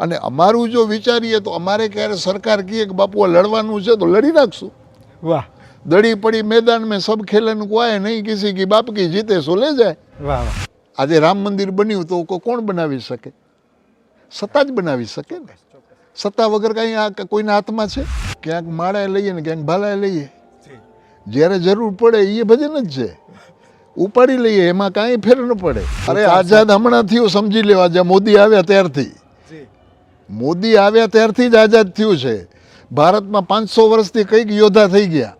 અને અમારું જો વિચારીએ તો અમારે ક્યારે સરકાર કહીએ કે બાપુ લડવાનું છે તો લડી નાખશું. વાહ. દડી પડી મેદાન મેં સબ ખેલન કો નહીં કિસી કી બાપકી જીતે સો લે જાય. વાહ આજે રામ મંદિર બન્યું તો કોણ બનાવી શકે? સત્તા જ બનાવી શકે ને. સત્તા વગર કાંઈ આ કોઈના હાથમાં છે? ક્યાંક માળાએ લઈએ ને ક્યાંક ભાલાએ લઈએ. જ્યારે જરૂર પડે એ ભજન જ છે. ઉપાડી લઈએ એમાં કાંઈ ફેર ન પડે. અરે આઝાદ હમણાં સમજી લેવા જ્યાં મોદી આવ્યા ત્યારથી. મોદી આવ્યા ત્યારથી જ આઝાદ થયું છે. ભારતમાં પાંચસો વર્ષથી કંઈક યોદ્ધા થઈ ગયા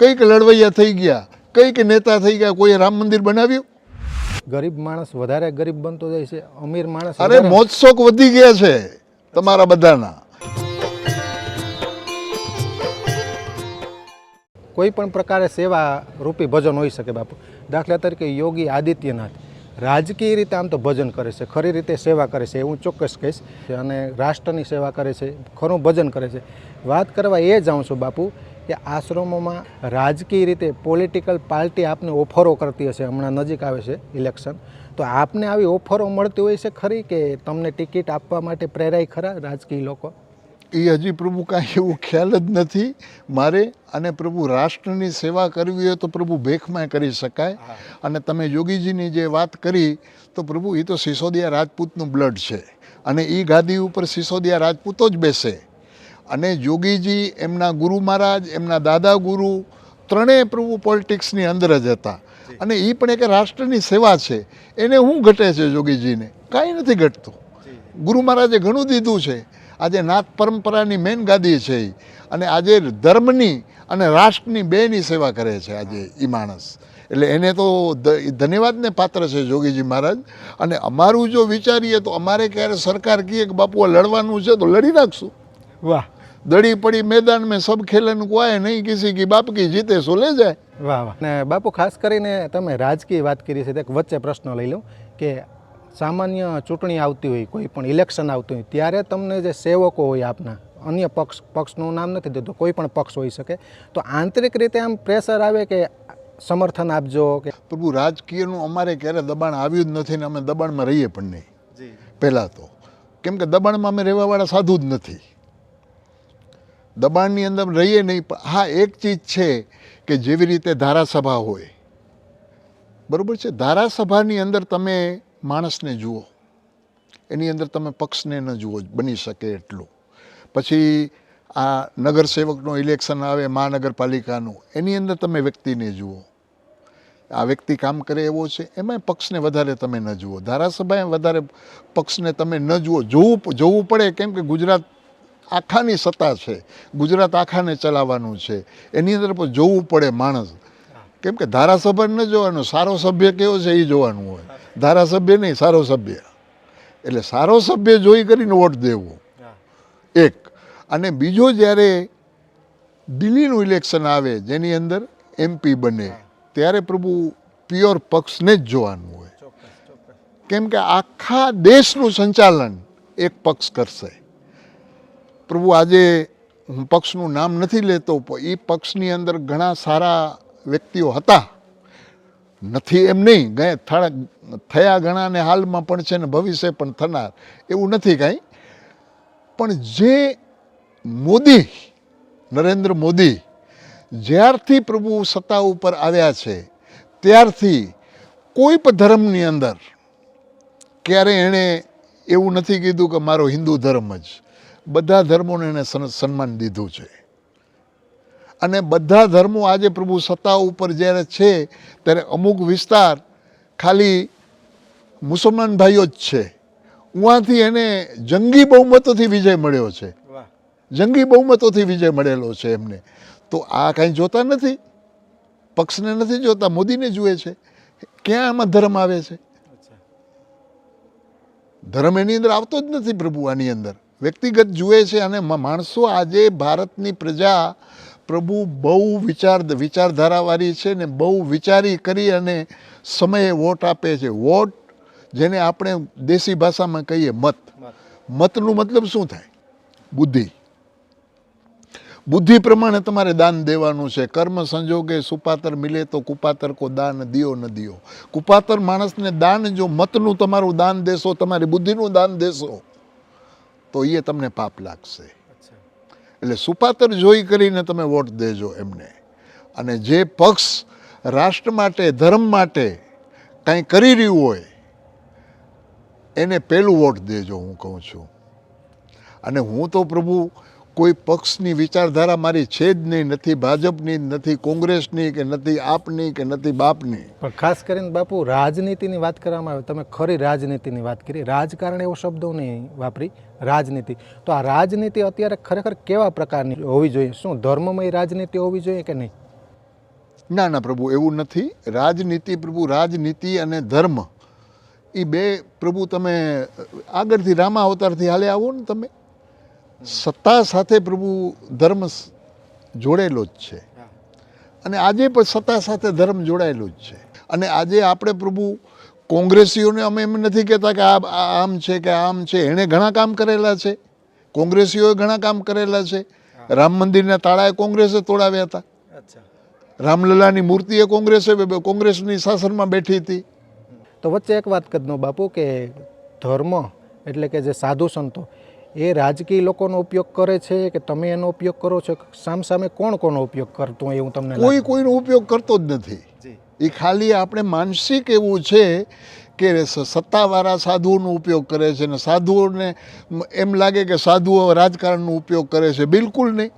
કંઈક લડવૈયા થઈ ગયા કંઈક નેતા થઈ ગયા કોઈએ રામ મંદિર બનાવ્યું? ગરીબ માણસ વધારે ગરીબ બનતો જાય છે અમીર માણસ અરે મોજશોખ વધી ગયા છે તમારા બધાના. કોઈ પણ પ્રકારે સેવા રૂપી ભજન હોઈ શકે બાપુ. દાખલા તરીકે યોગી આદિત્યનાથ. રાજકીય રીતે આમ તો ભજન કરે છે, ખરી રીતે સેવા કરે છે, હું ચોક્કસ કહીશ અને રાષ્ટ્રની સેવા કરે છે, ખરું ભજન કરે છે. વાત કરવા એ જાઉં છું બાપુ કે આશ્રમોમાં રાજકીય રીતે પોલિટિકલ પાર્ટી આપને ઓફરો કરતી હશે, હમણાં નજીક આવે છે ઇલેક્શન તો આપને આવી ઓફરો મળતી હોય છે ખરી કે તમને ટિકિટ આપવા માટે પ્રેરાય ખરા રાજકીય લોકો? એ હજી પ્રભુ કાંઈ એવું ખ્યાલ જ નથી. મારે અને પ્રભુ રાષ્ટ્રની સેવા કરવી હોય તો પ્રભુ ભેખમાં કરી શકાય. અને તમે યોગીજીની જે વાત કરી તો પ્રભુ એ તો સિસોદિયા રાજપૂતનું બ્લડ છે. અને એ ગાદી ઉપર સિસોદિયા રાજપૂતો જ બેસે. અને યોગીજી એમના ગુરુ મહારાજ એમના દાદા ગુરુ ત્રણેય પ્રભુ પોલિટિક્સની અંદર જ હતા. અને એ પણ એક રાષ્ટ્રની સેવા છે. એને શું ઘટે છે યોગીજીને? કાંઈ નથી ઘટતું. ગુરુ મહારાજે ઘણું દીધું છે. આજે નાથ પરંપરાની મેન ગાદી છે અને આજે ધર્મની અને રાષ્ટ્રની બેની સેવા કરે છે આજે એ માણસ. એટલે એને તો ધન્યવાદને પાત્ર છે જોગીજી મહારાજ. અને અમારું જો વિચારીએ તો અમારે ક્યારે સરકાર કહીએ કે બાપુ લડવાનું છે તો લડી નાખશું. વાહ. દડી પડી મેદાન મેં સબ ખેલન કોય નહીં કિસી કી બાપ કી જીતે સો લે જાય. વાહ વાહ. ને બાપુ ખાસ કરીને તમે રાજકીય વાત કરી છે વચ્ચે પ્રશ્ન લઈ લઉં કે સામાન્ય ચૂંટણી આવતી હોય કોઈ પણ ઇલેક્શન આવતું હોય ત્યારે તમને જે સેવકો હોય આપના અન્ય પક્ષ પક્ષનું નામ નથી દેતો કોઈ પણ પક્ષ હોઈ શકે તો આંતરિક રીતે આમ પ્રેશર આવે કે સમર્થન આપજો કે પ્રભુ રાજકીયનું અમારે ક્યારે દબાણ આવ્યું જ નથી ને અમે દબાણમાં રહીએ પણ નહીં. પહેલાં તો. કેમ કે દબાણમાં અમે રહેવાવાળા સાધુ જ નથી. દબાણની અંદર રહીએ નહીં પણ હા એક ચીજ છે કે જેવી રીતે ધારાસભા હોય. બરાબર છે? ધારાસભાની અંદર તમે માણસને જુઓ. એની અંદર તમે પક્ષને ન જુઓ બની શકે એટલું. પછી આ નગરસેવકનું ઇલેક્શન આવે મહાનગરપાલિકાનું એની અંદર તમે વ્યક્તિને જુઓ. આ વ્યક્તિ કામ કરે એવો છે એમાં પક્ષને વધારે તમે ન જુઓ. ધારાસભાએ વધારે પક્ષને તમે ન જુઓ. જોવું જોવું પડે કેમ કે ગુજરાત આખાની સત્તા છે. ગુજરાત આખાને ચલાવવાનું છે. એની અંદર પણ જોવું પડે માણસ. કેમ કે ધારાસભા ન જોવાનું સારો સભ્ય કેવો છે એ જોવાનું હોય. ધારાસભ્ય નહીં, સારો સભ્ય. એટલે સારો સભ્ય જોઈ કરીને વોટ દેવો. એક. અને બીજો જ્યારે દિલ્હીનું ઇલેક્શન આવે, જેની અંદર એમપી બને, ત્યારે પ્રભુ પ્યોર પક્ષને જ જોવાનું હોય. કેમ કે આખા દેશનું સંચાલન એક પક્ષ કરશે. પ્રભુ આજે હું પક્ષનું નામ નથી લેતો એ પક્ષની અંદર ઘણા સારા વ્યક્તિઓ હતા. નથી એમ નહીં. ગયા થયા થયા ઘણા ને હાલમાં પણ છે ને ભવિષ્ય પણ થનાર. એવું નથી કાંઈ. પણ જે મોદી, નરેન્દ્ર મોદી જ્યારથી પ્રભુ સત્તા ઉપર આવ્યા છે, ત્યારથી કોઈ પણ ધર્મની અંદર ક્યારે એણે એવું નથી કીધું કે મારો હિન્દુ ધર્મ જ. બધા ધર્મોને એણે સન- સન્માન દીધું છે. અને બધા ધર્મો આજે પ્રભુ સત્તા ઉપર જ્યારે છે ત્યારે અમુક વિસ્તાર ખાલી મુસલમાન ભાઈઓ જ છે. ઉવાથી એને જંગી બહુમતોથી વિજય મળ્યો છે. જંગી બહુમતોથી વિજય મળેલો છે એમને. તો આ કાંઈ જોતા નથી? પક્ષને નથી જોતા? મોદીને જુએ છે? ક્યાં આમાં ધર્મ આવે છે? ધર્મ એની અંદર આવતો જ નથી પ્રભુ આની અંદર. વ્યક્તિગત જુએ છે અને માણસો આજે ભારતની પ્રજા પ્રભુ બહુ વિચાર વિચારધારાવાળી છે ને બહુ વિચારી કરી અને સમયે વોટ આપે છે. વોટ જેને આપણે દેશી ભાષામાં કહીએ મત. મતનું મતલબ શું થાય? બુદ્ધિ. બુદ્ધિ પ્રમાણે તમારે દાન દેવાનું છે. કર્મ સંજોગે સુપાતર મિલે તો કુપાતર કો દાન દિયો ન દિયો. કુપાતર માણસને દાન જો મતનું તમારું દાન દેશો, તમારી બુદ્ધિનું દાન દેશો, તો એ તમને પાપ લાગશે. એટલે સુપાતર જોઈ કરીને તમે વોટ દેજો એમને. અને જે પક્ષ રાષ્ટ્ર માટે, ધર્મ માટે કાંઈ કરી રહ્યું હોય, એને પહેલું વોટ દેજો હું કહું છું. અને હું તો પ્રભુ કોઈ પક્ષની વિચારધારા મારી છે જ નહીં, નથી ભાજપની, નથી કોંગ્રેસની, કે નથી આપની, કે નથી બાપની. પણ ખાસ કરીને બાપુ, રાજનીતિની વાત કરવામાં આવે, તમે ખરી રાજનીતિની વાત કરી. રાજકારણ એવો શબ્દો નહીં વાપરી. રાજનીતિ. તો આ રાજનીતિ અત્યારે ખરેખર કેવા પ્રકારની હોવી જોઈએ? શું ધર્મમય રાજનીતિ હોવી જોઈએ કે નહીં? ના ના પ્રભુ એવું નથી. રાજનીતિ પ્રભુ રાજનીતિ અને ધર્મ. એ બે પ્રભુ તમે આગળથી રામા અવતારથી હાલે આવો ને તમે. સત્તા સાથે પ્રભુ ધર્મ જોડેલો જ છે. અને આજે પણ સત્તા સાથે ધર્મ જોડાયેલો જ છે. અને આજે આપણે પ્રભુ કોંગ્રેસીઓને અમે એમ નથી કહેતા કે આ આમ છે કે આમ છે. એણે ઘણા કામ કરેલા છે. કોંગ્રેસીઓએ ઘણા કામ કરેલા છે. રામ મંદિરના તાળાએ કોંગ્રેસે તોડાવ્યા હતા. રામલલાની મૂર્તિએ કોંગ્રેસે કોંગ્રેસની શાસનમાં બેઠી હતી. તો વચ્ચે એક વાત કદનો બાપુ કે ધર્મ એટલે કે જે સાધુ સંતો એ રાજકીય લોકોનો ઉપયોગ કરે છે કે તમે એનો ઉપયોગ કરો છો? સામસામે કોણ કોનો ઉપયોગ કરતો એ એવું તમને કોઈ કોઈનો ઉપયોગ કરતો જ નથી. એ ખાલી આપણે માનસિક એવું છે કે સત્તાવાળા સાધુઓનો ઉપયોગ કરે છે ને સાધુઓને એમ લાગે કે સાધુઓ રાજકારણનો ઉપયોગ કરે છે. બિલકુલ નહીં.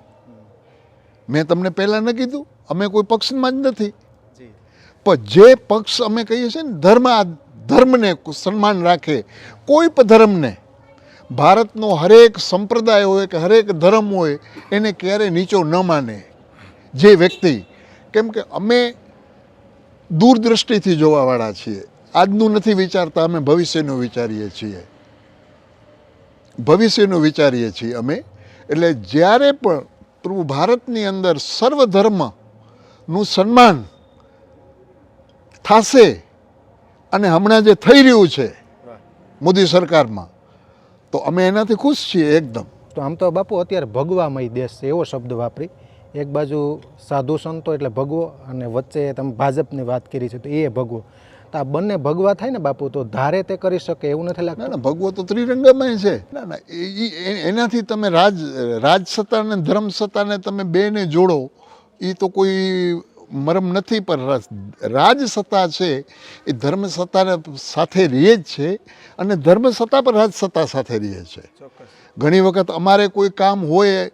મેં તમને પહેલાં ન કીધું અમે કોઈ પક્ષમાં જ નથી. પણ જે પક્ષ અમે કહીએ છીએ ને ધર્મ ધર્મને સન્માન રાખે કોઈ પણ ધર્મને ભારતનો હરેક સંપ્રદાય હોય કે હરેક ધર્મ હોય એને ક્યારેય નીચો ન માને. જે વ્યક્તિ કેમ કે અમે દૂરદ્રષ્ટિથી જોવાવાળા છીએ. આજનું નથી વિચારતા, અમે ભવિષ્યનું વિચારીએ છીએ. ભવિષ્યનું વિચારીએ છીએ અમે. એટલે જ્યારે પણ પ્રભુ ભારતની અંદર સર્વ ધર્મનું સન્માન થશે, અને હમણાં જે થઈ રહ્યું છે મોદી સરકારમાં, તો અમે એનાથી ખુશ છીએ એકદમ. તો આમ તો બાપુ, અત્યારે ભગવામય દેશ છે, એવો શબ્દ વાપરી. એક બાજુ સાધુ સંતો એટલે ભગવો અને વચ્ચે તમે ભાજપની વાત કરી છે તો એ ભગવો. તો આ બંને ભગવા થાય ને બાપુ તો ધારે તે કરી શકે એવું નથી ના લાગતું? ના ભગવો તો ત્રિરંગમય છે. ના ના એ- એ- એનાથી તમે રાજ રાજસત્તા અને ધર્મ સત્તાને તમે બેને જોડો એ તો કોઈ મરમ નથી પણ રાજ- રાજસત્તા છે એ ધર્મ સત્તાને સાથે રહે જ છે અને ધર્મ સત્તા પણ રાજસત્તા સાથે રહે છે. ઘણી વખત અમારે કોઈ કામ હોય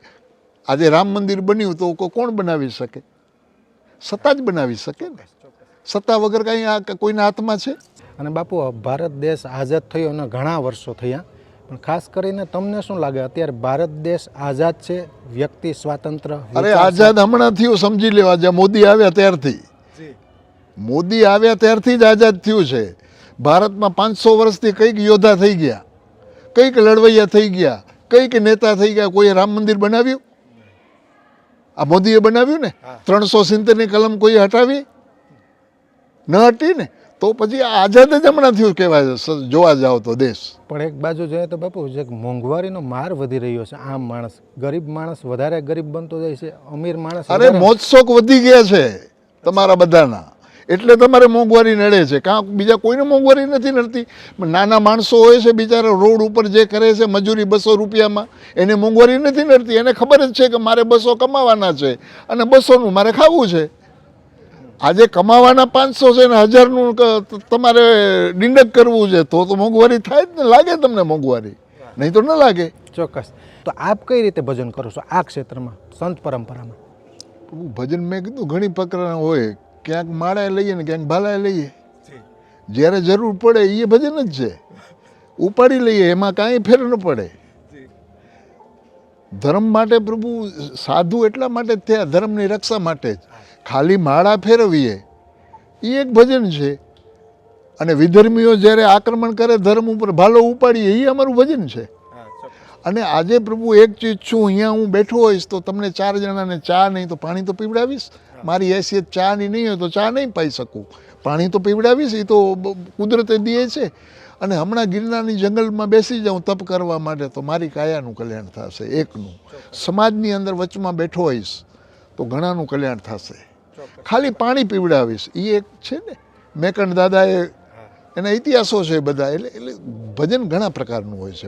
આજે રામ મંદિર બન્યું તો કો- કોણ બનાવી શકે? સત્તા જ બનાવી શકે ને? સત્તા વગર કાંઈ આ કોઈના હાથમાં છે? અને બાપુ ભારત દેશ આઝાદ થયો અને ઘણા વર્ષો થયા. પણ ખાસ કરીને તમને શું લાગે? અત્યારે ભારત દેશ આઝાદ છે વ્યક્તિ સ્વાતંત્ર અરે આઝાદ હમણાં થયું સમજી લેવા જ્યાં મોદી આવ્યા ત્યારથી. મોદી આવ્યા ત્યારથી જ આઝાદ થયું છે. ભારતમાં પાંચસો વર્ષથી કંઈક યોદ્ધા થઈ ગયા. કંઈક લડવૈયા થઈ ગયા. કંઈક નેતા થઈ ગયા. કોઈએ રામ મંદિર બનાવ્યું? આ મોદીએ બનાવ્યું ને ત્રણસો સિત્તેરની કલમ કોઈ હટાવી? ન હટી ને તો પછી આઝાદ જ હમણાં થયું કહેવાય જોવા જાઓ તો દેશ. પણ એક બાજુ જોઈએ તો બાપુ જે મોંઘવારીનો માર વધી રહ્યો છે આમ માણસ ગરીબ માણસ વધારે ગરીબ બનતો જાય છે અમીર માણસ અરે મોજશોખ વધી ગયા છે તમારા બધાના. એટલે તમારે મોંઘવારી નડે છે. કાં બીજા કોઈને મોંઘવારી નથી નડતી? નાના માણસો હોય છે બિચારા રોડ ઉપર જે કરે છે મજૂરી બસો રૂપિયામાં એને મોંઘવારી નથી નડતી. એને ખબર જ છે કે મારે બસો કમાવાના છે અને બસોનું મારે ખાવું છે. આજે કમાવાના પાંચસો છે ને હજારનું તમારે ડિંડક કરવું છે તો તો મોંઘવારી થાય જ ને લાગે તમને મોંઘવારી? નહીં તો ન લાગે. ચોક્કસ. તો આપ કઈ રીતે ભજન કરો છો આ ક્ષેત્રમાં સંત પરંપરામાં? ભજન મેં કીધું ઘણી પ્રકારના હોય. ક્યાંક માળા લઈએ ને ક્યાંક ભાલાએ લઈએ. જ્યારે જરૂર પડે એ ભજન જ છે. ઉપાડી લઈએ એમાં કાંઈ ફેર ન પડે. ધર્મ માટે પ્રભુ સાધુ એટલા માટે જ થયા ધર્મની રક્ષા માટે જ. ખાલી માળા ફેરવીએ એ એક ભજન છે. અને વિધર્મીઓ જ્યારે આક્રમણ કરે ધર્મ ઉપર ભાલો ઉપાડીએ એ અમારું ભજન છે. અને આજે પ્રભુ એક ચીજ છું અહીંયા હું બેઠો હોઈશ તો તમને ચાર જણાને ચા નહીં તો પાણી તો પીવડાવીશ. મારી હેસિયત ચાની નહીં હોય તો ચા નહીં પાઈ શકું. પાણી તો પીવડાવીશ એ તો કુદરતે દે છે. અને હમણાં ગિરનારની જંગલમાં બેસી જાઉં તપ કરવા માટે તો મારી કાયાનું કલ્યાણ થશે એકનું. સમાજની અંદર વચમાં બેઠો હોઈશ તો ઘણાનું કલ્યાણ થશે. ખાલી પાણી પીવડાવીશ એ એક છે ને. મેકણ દાદાએ એના ઇતિહાસો છે બધા એટલે એટલે ભજન ઘણા પ્રકારનું હોય છે.